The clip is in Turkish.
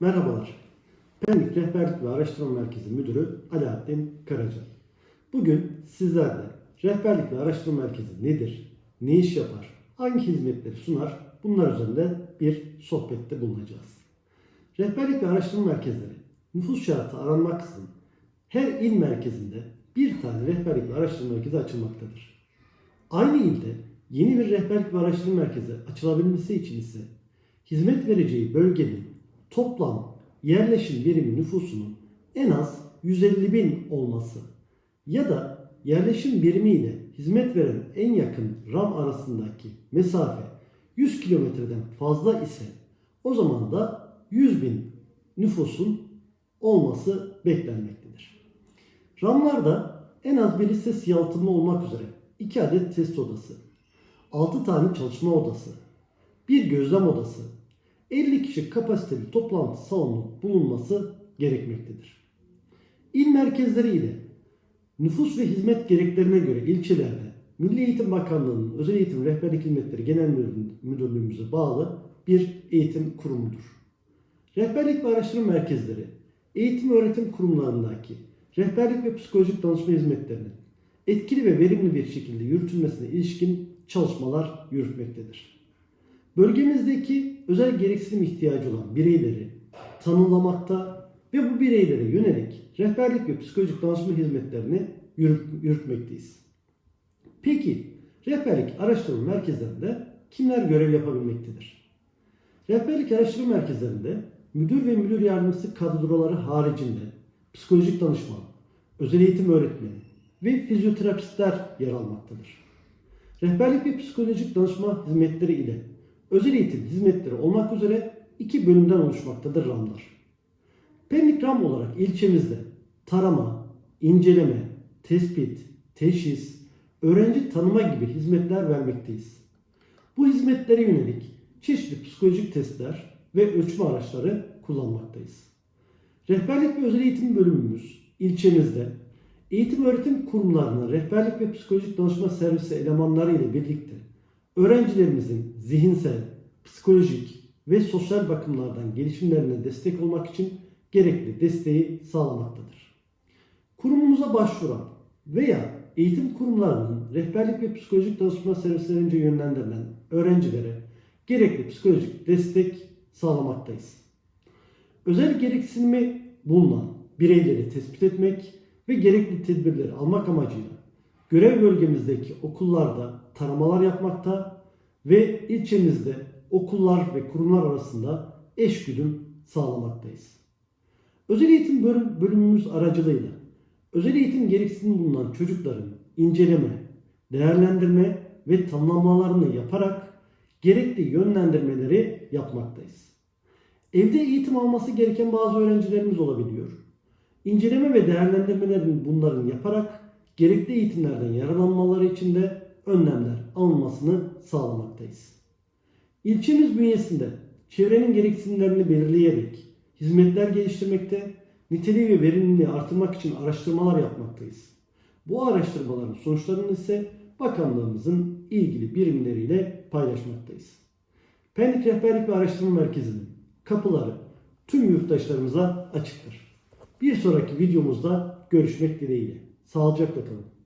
Merhabalar. Pendik Rehberlik ve Araştırma Merkezi Müdürü Alaaddin Karaca. Bugün sizlerle Rehberlik ve Araştırma Merkezi nedir, ne iş yapar, hangi hizmetleri sunar bunlar üzerinde bir sohbette bulunacağız. Rehberlik ve Araştırma Merkezleri nüfus şartı aranmaksızın her il merkezinde bir tane rehberlik ve araştırma merkezi açılmaktadır. Aynı ilde yeni bir rehberlik ve araştırma merkezi açılabilmesi için ise hizmet vereceği bölgenin toplam yerleşim birimi nüfusunun en az 150 bin olması ya da yerleşim birimi ile hizmet veren en yakın RAM arasındaki mesafe 100 kilometreden fazla ise o zaman da 100 bin nüfusun olması beklenmektedir. RAM'larda en az bir ses yalıtımlı olmak üzere 2 adet test odası, 6 tane çalışma odası, bir gözlem odası, 50 kişi kapasiteli toplantı salonu bulunması gerekmektedir. İl merkezleri ile nüfus ve hizmet gereklerine göre ilçelerde Milli Eğitim Bakanlığı'nın Özel Eğitim Rehberlik Hizmetleri Genel Müdürlüğümüze bağlı bir eğitim kurumudur. Rehberlik ve araştırma merkezleri eğitim öğretim kurumlarındaki rehberlik ve psikolojik danışma hizmetlerinin etkili ve verimli bir şekilde yürütülmesine ilişkin çalışmalar yürütmektedir. Bölgemizdeki özel gereksinim ihtiyacı olan bireyleri tanımlamakta ve bu bireylere yönelik rehberlik ve psikolojik danışma hizmetlerini yürüt- yürütmekteyiz. Peki rehberlik araştırma merkezlerinde kimler görev yapabilmektedir? Rehberlik araştırma merkezlerinde müdür ve müdür yardımcısı kadroları haricinde psikolojik danışman, özel eğitim öğretmeni ve fizyoterapistler yer almaktadır. Rehberlik ve psikolojik danışma hizmetleri ile özel eğitim hizmetleri olmak üzere iki bölümden oluşmaktadır RAM'lar. Pendik RAM olarak ilçemizde tarama, inceleme, tespit, teşhis, öğrenci tanıma gibi hizmetler vermekteyiz. Bu hizmetlere yönelik çeşitli psikolojik testler ve ölçme araçları kullanmaktayız. Rehberlik ve özel eğitim bölümümüz ilçemizde eğitim öğretim kurumlarına rehberlik ve psikolojik danışma servisi elemanları ile birlikte öğrencilerimizin zihinsel, psikolojik ve sosyal bakımlardan gelişimlerine destek olmak için gerekli desteği sağlamaktadır. Kurumumuza başvuran veya eğitim kurumlarının rehberlik ve psikolojik danışma servislerince yönlendirilen öğrencilere gerekli psikolojik destek sağlamaktayız. Özel gereksinimi bulunan bireyleri tespit etmek ve gerekli tedbirleri almak amacıyla görev bölgemizdeki okullarda taramalar yapmakta ve ilçemizde okullar ve kurumlar arasında eşgüdüm sağlamaktayız. Özel eğitim bölüm- bölümümüz aracılığıyla özel eğitim gereksinimi bulunan çocukların inceleme, değerlendirme ve tanımlamalarını yaparak gerekli yönlendirmeleri yapmaktayız. Evde eğitim alması gereken bazı öğrencilerimiz olabiliyor. İnceleme ve değerlendirmelerini bunların yaparak gerekli eğitimlerden yararlanmaları için de önlemler alınmasını sağlamaktayız. İlçemiz bünyesinde çevrenin gereksinimlerini belirleyerek hizmetler geliştirmekte, niteliği ve verimliliği artırmak için araştırmalar yapmaktayız. Bu araştırmaların sonuçlarını ise bakanlığımızın ilgili birimleriyle paylaşmaktayız. Pendik Rehberlik ve Araştırma Merkezi'nin kapıları tüm yurttaşlarımıza açıktır. Bir sonraki videomuzda görüşmek dileğiyle. Sağlıcakla kalın.